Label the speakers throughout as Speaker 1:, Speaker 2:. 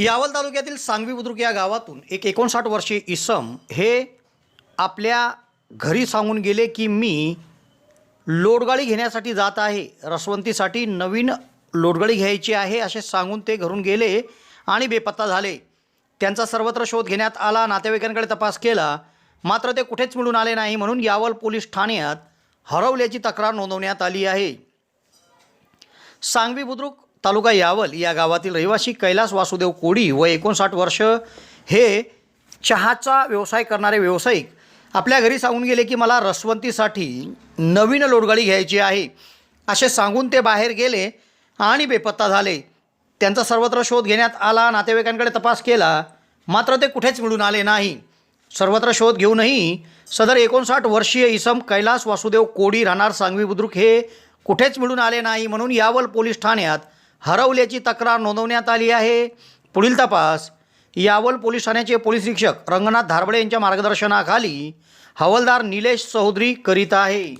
Speaker 1: यावल तालुक्यातील सांगवी बुद्रुक या गावातून एक एकोणसाठ वर्षीय इसम हे आपल्या घरी सांगून गेले की मी लोडगाडी घेण्यासाठी जात आहे. रसवंतीसाठी नवीन लोडगाडी घ्यायची आहे असे सांगून ते घरून गेले आणि बेपत्ता झाले. त्यांचा सर्वत्र शोध घेण्यात आला नातेवाईकांकडे तपास केला. मात्र ते कुठेच मिळून आले नाही म्हणून यावल पोलीस ठाण्यात हरवल्याची तक्रार नोंदवण्यात आली आहे. सांगवी बुद्रुक तालुका यावल या गावातील रहिवासी कैलास वासुदेव कोडी व एकोणसाठ वर्ष हे चहाचा व्यवसाय करणारे व्यावसायिक आपल्या घरी सांगून गेले की मला रसवंतीसाठी नवीन लोडगाडी घ्यायची आहे. असे सांगून ते बाहेर गेले आणि बेपत्ता झाले. त्यांचा सर्वत्र शोध घेण्यात आला नातेवाईकांकडे तपास केला. मात्र ते कुठेच मिळून आले नाही. सर्वत्र शोध घेऊनही सदर एकोणसाठ वर्षीय इसम कैलास वासुदेव कोडी राहणार सांगवी बुद्रुक हे कुठेच मिळून आले नाही म्हणून यावल पोलीस ठाण्यात हरवल्याची तक्रार नोंदवण्यात आली आहे. पुढील तपास. यावल पोलीस ठाण्याचे पोलीस निरीक्षक रंगनाथ धारबडे यांच्या मार्गदर्शनाखाली हवालदार निलेश चौधरी करीत आहे.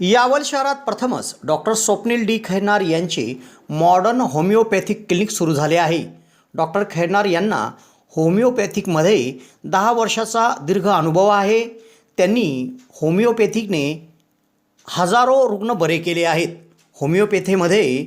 Speaker 1: यावल शहरात प्रथमच डॉक्टर स्वप्नील डी खैरनार यांचे मॉडर्न होमिओपॅथिक क्लिनिक सुरू झाले आहे. डॉक्टर खैरनार यांना होमिओपॅथिकमध्ये दहा वर्षाचा दीर्घ अनुभव आहे. त्यांनी होमिओपॅथिकने हजारो रुग्ण बरे केले आहेत. होमिओपॅथीमध्ये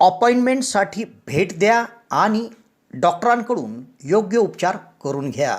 Speaker 1: अपॉइंटमेंटसाठी भेट द्या आणि डॉक्टरांकडून योग्य उपचार करून घ्या.